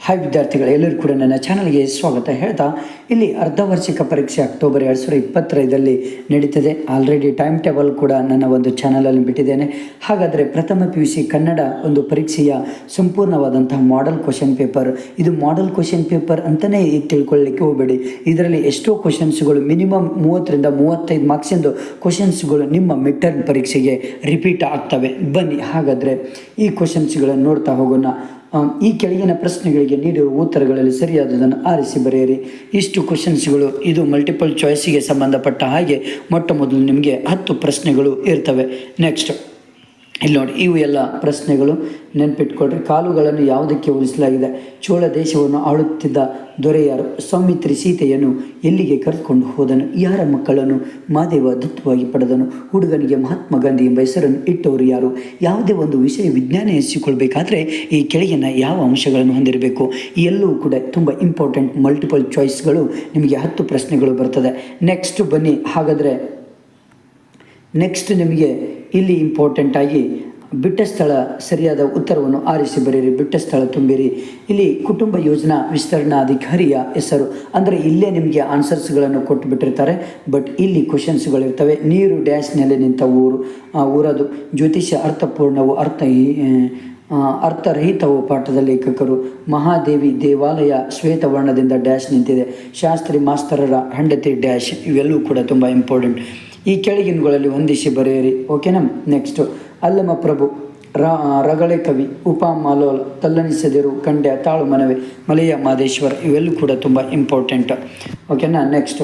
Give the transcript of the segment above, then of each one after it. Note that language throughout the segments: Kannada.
ಹಾಯ್ ವಿದ್ಯಾರ್ಥಿಗಳು, ಎಲ್ಲರೂ ಕೂಡ ನನ್ನ ಚಾನಲ್ಗೆ ಸ್ವಾಗತ. ಹೇಳ್ತಾ, ಇಲ್ಲಿ ಅರ್ಧವಾರ್ಷಿಕ ಪರೀಕ್ಷೆ ಅಕ್ಟೋಬರ್ ಎರಡು ಸಾವಿರದ ಇಪ್ಪತ್ತೈದರಲ್ಲಿ ನಡೀತದೆ. ಆಲ್ರೆಡಿ ಟೈಮ್ ಟೇಬಲ್ ಕೂಡ ನನ್ನ ಒಂದು ಚಾನಲಲ್ಲಿ ಬಿಟ್ಟಿದ್ದೇನೆ. ಹಾಗಾದರೆ ಪ್ರಥಮ ಪಿ ಯು ಸಿ ಕನ್ನಡ ಒಂದು ಪರೀಕ್ಷೆಯ ಸಂಪೂರ್ಣವಾದಂತಹ ಮಾಡೆಲ್ ಕ್ವಶನ್ ಪೇಪರ್ ಇದು ಮಾಡೆಲ್ ಕ್ವಶನ್ ಪೇಪರ್ ಅಂತಲೇ ತಿಳ್ಕೊಳ್ಳಿಕ್ಕೆ ಹೋಗಬೇಡಿ. ಇದರಲ್ಲಿ ಎಷ್ಟೋ ಕ್ವಶನ್ಸ್ಗಳು ಮಿನಿಮಮ್ ಮೂವತ್ತರಿಂದ ಮೂವತ್ತೈದು ಮಾರ್ಕ್ಸಿಂದು ಕ್ವಶನ್ಸ್ಗಳು ನಿಮ್ಮ ಮಿಡ್ ಟರ್ಮ್ ಪರೀಕ್ಷೆಗೆ ರಿಪೀಟ್ ಆಗ್ತವೆ. ಬನ್ನಿ, ಹಾಗಾದರೆ ಈ ಕ್ವಶನ್ಸ್ಗಳನ್ನು ನೋಡ್ತಾ ಹೋಗೋಣ. ಈ ಕೆಳಗಿನ ಪ್ರಶ್ನೆಗಳಿಗೆ ನೀಡುವ ಉತ್ತರಗಳಲ್ಲಿ ಸರಿಯಾದದನ್ನು ಆರಿಸಿ ಬರೆಯಿರಿ. ಇಷ್ಟು ಕ್ವಶನ್ಸ್ಗಳು ಇದು ಮಲ್ಟಿಪಲ್ ಚಾಯ್ಸಿಗೆ ಸಂಬಂಧಪಟ್ಟ ಹಾಗೆ ಮೊಟ್ಟ ಮೊದಲು ನಿಮಗೆ ಹತ್ತು ಪ್ರಶ್ನೆಗಳು ಇರ್ತವೆ. ನೆಕ್ಸ್ಟ್ ಇಲ್ಲಿ ನೋಡಿ ಇವು ಎಲ್ಲ ಪ್ರಶ್ನೆಗಳು ನೆನ್ಪಿಟ್ಕೊಳ್ರಿ. ಕಾಲುಗಳನ್ನು ಯಾವುದಕ್ಕೆ ಹೋಲಿಸಲಾಗಿದೆ ಚೋಳ ದೇಶವನ್ನು ಆಳುತ್ತಿದ್ದ ದೊರೆಯಾರು ಸೌಮಿತ್ರಿ ಸೀತೆಯನ್ನು ಎಲ್ಲಿಗೆ ಕರೆದುಕೊಂಡು ಹೋದನು? ಯಾರ ಮಕ್ಕಳನ್ನು? ಮಾದೇವ ದತ್ತವಾಗಿ ಪಡೆದನು. ಹುಡುಗನಿಗೆ ಮಹಾತ್ಮ ಗಾಂಧಿ ಎಂಬ ಹೆಸರನ್ನು ಇಟ್ಟವರು ಯಾರು? ಯಾವುದೇ ಒಂದು ವಿಷಯ ವಿಜ್ಞಾನ ಎನಿಸಿಕೊಳ್ಬೇಕಾದ್ರೆ ಈ ಕೆಳಗಿನ ಯಾವ ಅಂಶಗಳನ್ನು ಹೊಂದಿರಬೇಕು? ಎಲ್ಲವೂ ಕೂಡ ತುಂಬ ಇಂಪಾರ್ಟೆಂಟ್ ಮಲ್ಟಿಪಲ್ ಚಾಯ್ಸ್ಗಳು ನಿಮಗೆ ಹತ್ತು ಪ್ರಶ್ನೆಗಳು ಬರ್ತದೆ. ನೆಕ್ಸ್ಟ್ ಬನ್ನಿ. ಹಾಗಾದರೆ ನೆಕ್ಸ್ಟ್ ನಿಮಗೆ ಇಲ್ಲಿ ಇಂಪಾರ್ಟೆಂಟ್ ಆಗಿ ಬಿಟ್ಟ ಸ್ಥಳ ಸರಿಯಾದ ಉತ್ತರವನ್ನು ಆರಿಸಿ ಬರೆಯಿರಿ ಬಿಟ್ಟ ಸ್ಥಳ ತುಂಬಿರಿ. ಇಲ್ಲಿ ಕುಟುಂಬ ಯೋಜನಾ ವಿಸ್ತರಣಾಧಿಕಾರಿಯ ಹೆಸರು. ಅಂದರೆ ಇಲ್ಲೇ ನಿಮಗೆ ಆನ್ಸರ್ಸ್ಗಳನ್ನು ಕೊಟ್ಟು ಬಿಟ್ಟಿರ್ತಾರೆ. ಬಟ್ ಇಲ್ಲಿ ಕ್ವಶನ್ಸ್ಗಳಿರ್ತವೆ ನೀರು ಡ್ಯಾಶ್ ನೆಲೆ ನಿಂತ ಊರು, ಆ ಊರದು ಜ್ಯೋತಿಷ್ಯ ಅರ್ಥಪೂರ್ಣವು, ಅರ್ಥ ಅರ್ಥರಹಿತವು ಪಾಠದ ಲೇಖಕರು. ಮಹಾದೇವಿ ದೇವಾಲಯ ಶ್ವೇತವರ್ಣದಿಂದ ಡ್ಯಾಶ್ ನಿಂತಿದೆ. ಶಾಸ್ತ್ರಿ ಮಾಸ್ತರರ ಹೆಂಡತಿ ಡ್ಯಾಶ್ ಇವೆಲ್ಲವೂ ಕೂಡ ತುಂಬ ಇಂಪಾರ್ಟೆಂಟ್ ಈ ಕೆಳಗಿನಗಳಲ್ಲಿ ಹೊಂದಿಸಿ ಬರೆಯಿರಿ. ಓಕೆನಾ ನೆಕ್ಸ್ಟು ಅಲ್ಲಮ ಪ್ರಭು, ರ ರಗಳೆ ಕವಿ, ಉಪಾ ಮಾಲೋಲ, ತಲ್ಲಣಿಸದಿರು, ಕಂಡ್ಯ, ತಾಳು ಮನವಿ, ಮಲೆಯ ಮಾದೇಶ್ವರ, ಇವೆಲ್ಲೂ ಕೂಡ ತುಂಬ ಇಂಪಾರ್ಟೆಂಟ್ ಓಕೆನಾ ನೆಕ್ಸ್ಟ್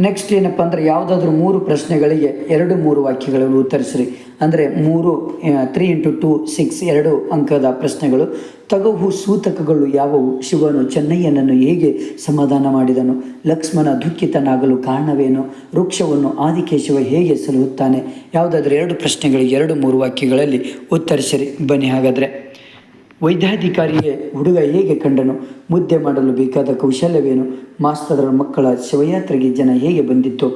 ನೆಕ್ಸ್ಟ್ ಏನಪ್ಪ ಅಂದರೆ, ಯಾವುದಾದ್ರೂ ಮೂರು ಪ್ರಶ್ನೆಗಳಿಗೆ ಎರಡು, ಮೂರು ವಾಕ್ಯಗಳನ್ನು ಉತ್ತರಿಸಿರಿ. ಅಂದರೆ ಮೂರು ತ್ರೀ ಇಂಟು ಟೂ ಸಿಕ್ಸ್ ಎರಡು ಅಂಕದ ಪ್ರಶ್ನೆಗಳು. ತಗವು ಸೂತಕಗಳು ಯಾವುವು? ಶಿವನು ಚೆನ್ನಯ್ಯನನ್ನು ಹೇಗೆ ಸಮಾಧಾನ ಮಾಡಿದನು? ಲಕ್ಷ್ಮಣ ದುಃಖಿತನಾಗಲು ಕಾರಣವೇನು? ವೃಕ್ಷವನ್ನು ಆದಿಕೇಶವ ಹೇಗೆ ಸಲಹುತ್ತಾನೆ ಯಾವುದಾದ್ರೂ ಎರಡು ಪ್ರಶ್ನೆಗಳಿಗೆ ಎರಡು, ಮೂರು ವಾಕ್ಯಗಳಲ್ಲಿ ಉತ್ತರಿಸಿರಿ ಬನ್ನಿ ಹಾಗಾದರೆ. ವೈದ್ಯಾಧಿಕಾರಿಗೆ ಹುಡುಗ ಹೇಗೆ ಕಂಡನು? ಮುದ್ದೆ ಮಾಡಲು ಬೇಕಾದ ಕೌಶಲ್ಯವೇನು? ಮಾಸ್ತರರ ಮಕ್ಕಳ ಶಿವಯಾತ್ರೆಗೆ ಜನ ಹೇಗೆ ಬಂದಿತ್ತು?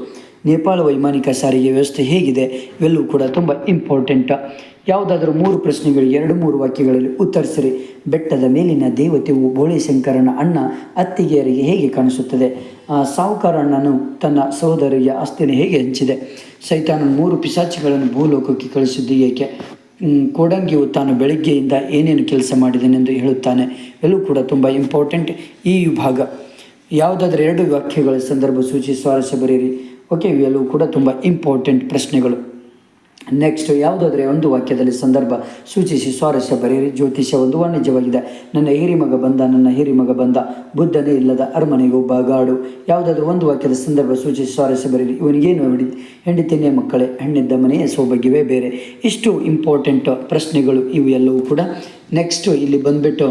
ನೇಪಾಳ ವೈಮಾನಿಕ ಸಾರಿಗೆ ವ್ಯವಸ್ಥೆ ಹೇಗಿದೆ ಇವೆಲ್ಲವೂ ಕೂಡ ತುಂಬ ಇಂಪಾರ್ಟೆಂಟ್ ಯಾವುದಾದರೂ ಮೂರು ಪ್ರಶ್ನೆಗಳಿಗೆ ಎರಡು ಮೂರು ವಾಕ್ಯಗಳಲ್ಲಿ ಉತ್ತರಿಸಿರಿ. ಬೆಟ್ಟದ ಮೇಲಿನ ದೇವತೆಯು ಬೋಳೆಶಂಕರನ ಅಣ್ಣ ಅತ್ತಿಗೆಯರಿಗೆ ಹೇಗೆ ಕಾಣಿಸುತ್ತದೆ? ಆ ಸಾಹುಕಾರ ಅಣ್ಣನು ತನ್ನ ಸಹೋದರಿಯ ಆಸ್ತಿಯನ್ನು ಹೇಗೆ ಹಂಚಿದೆ? ಸೈತಾನ ಮೂರು ಪಿಶಾಚಿಗಳನ್ನು ಭೂಲೋಕಕ್ಕೆ ಕಳಿಸಿದ್ದು ಏಕೆ? ಕೋಡಂಗಿಯು ತಾನು ಬೆಳಗ್ಗೆಯಿಂದ ಏನೇನು ಕೆಲಸ ಮಾಡಿದನೆಂದು ಹೇಳುತ್ತಾನೆ. ಎಲ್ಲೂ ಕೂಡ ತುಂಬ ಇಂಪಾರ್ಟೆಂಟ್ ಈ ವಿಭಾಗ. ಯಾವುದಾದ್ರೂ ಎರಡು ವಾಕ್ಯಗಳ ಸಂದರ್ಭ ಸೂಚಿ ಸ್ವಾರಸ್ಯ ಬರೆಯಿರಿ. ಓಕೆ ಇವೆಲ್ಲವೂ ಕೂಡ ತುಂಬ ಇಂಪಾರ್ಟೆಂಟ್ ಪ್ರಶ್ನೆಗಳು. ನೆಕ್ಸ್ಟ್ ಯಾವುದಾದ್ರೆ ಒಂದು ವಾಕ್ಯದಲ್ಲಿ ಸಂದರ್ಭ ಸೂಚಿಸಿ ಸ್ವಾರಸ್ಯ ಬರೆಯಿರಿ. ಜ್ಯೋತಿಷ್ಯ ಒಂದು ವಾಣಿಜ್ಯವಾಗಿದೆ. ನನ್ನ ಹಿರಿಮಗ ಬಂದ, ನನ್ನ ಹಿರಿಮಗ ಬಂದ. ಬುದ್ಧನೇ ಇಲ್ಲದ ಅರಮನೆಗೂ ಬಾಗಾಡು ಯಾವುದಾದ್ರು ಒಂದು ವಾಕ್ಯದ ಸಂದರ್ಭ ಸೂಚಿಸಿ ಸ್ವಾರಸ್ಯ ಬರೆಯಿರಿ. ಇವನಿಗೇನು ಹಿಡಿ, ಹೆಂಡಿತಿನೇ ಮಕ್ಕಳೇ ಹೆಣ್ಣಿದ್ದ ಮನೆಯ ಸೌಭಾಗ್ಯವೇ ಬೇರೆ. ಇಷ್ಟು ಇಂಪಾರ್ಟೆಂಟ್ ಪ್ರಶ್ನೆಗಳು ಇವು ಕೂಡ. ನೆಕ್ಸ್ಟು ಇಲ್ಲಿ ಬಂದುಬಿಟ್ಟು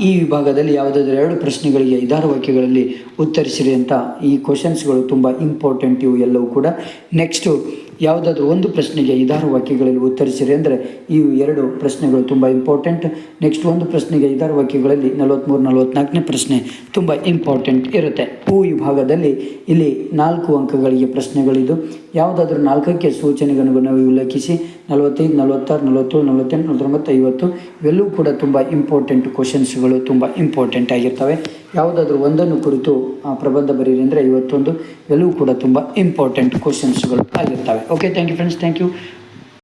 ಈ ವಿಭಾಗದಲ್ಲಿ ಯಾವುದಾದ್ರೂ ಎರಡು ಪ್ರಶ್ನೆಗಳಿಗೆ, ಐದಾರು ವಾಕ್ಯಗಳಲ್ಲಿ ಉತ್ತರಿಸಿರಿ ಅಂತ ಈ ಕ್ವಶನ್ಸ್ಗಳು ತುಂಬ ಇಂಪಾರ್ಟೆಂಟ್ ಇವು ಎಲ್ಲವೂ ಕೂಡ. ನೆಕ್ಸ್ಟು ಯಾವುದಾದ್ರೂ ಒಂದು ಪ್ರಶ್ನೆಗೆ ಐದಾರು ವಾಕ್ಯಗಳಲ್ಲಿ ಉತ್ತರಿಸಿರಿ ಅಂದರೆ ಈ ಎರಡು ಪ್ರಶ್ನೆಗಳು ತುಂಬ ಇಂಪಾರ್ಟೆಂಟ್ ನೆಕ್ಸ್ಟ್ ಒಂದು ಪ್ರಶ್ನೆಗೆ ಐದಾರು ವಾಕ್ಯಗಳಲ್ಲಿ ನಲವತ್ತ್ಮೂರು ನಲವತ್ತ್ನಾಲ್ಕನೇ ಪ್ರಶ್ನೆ ತುಂಬ ಇಂಪಾರ್ಟೆಂಟ್ ಇರುತ್ತೆ. ಹೂ ವಿಭಾಗದಲ್ಲಿ ಇಲ್ಲಿ ನಾಲ್ಕು ಅಂಕಗಳಿಗೆ ಪ್ರಶ್ನೆಗಳಿದ್ದು ಯಾವುದಾದ್ರೂ ನಾಲ್ಕಕ್ಕೆ ಸೂಚನೆಗೆ ಅನುಗುಣವಾಗಿ ಉಲ್ಲೇಖಿಸಿ. ನಲವತ್ತೈದು, ನಲವತ್ತಾರು, ನಲವತ್ತೇಳು, ನಲವತ್ತೆಂಟು, ನಲವತ್ತೊಂಬತ್ತು, ಐವತ್ತು. ಇವೆಲ್ಲವೂ ಕೂಡ ತುಂಬ ಇಂಪಾರ್ಟೆಂಟ್ ಕ್ವಶನ್ಸ್ಗಳು ತುಂಬ ಇಂಪಾರ್ಟೆಂಟ್ ಆಗಿರ್ತವೆ. ಯಾವುದಾದ್ರೂ ಒಂದನ್ನು ಕುರಿತು ಆ, ಪ್ರಬಂಧ ಬರೀರಿ ಅಂದರೆ ಇವತ್ತೊಂದು ಎಲ್ಲವೂ ಕೂಡ ತುಂಬ ಇಂಪಾರ್ಟೆಂಟ್ ಕ್ವಶನ್ಸ್ಗಳು ಆಗಿರ್ತವೆ. Okay thank you friends thank you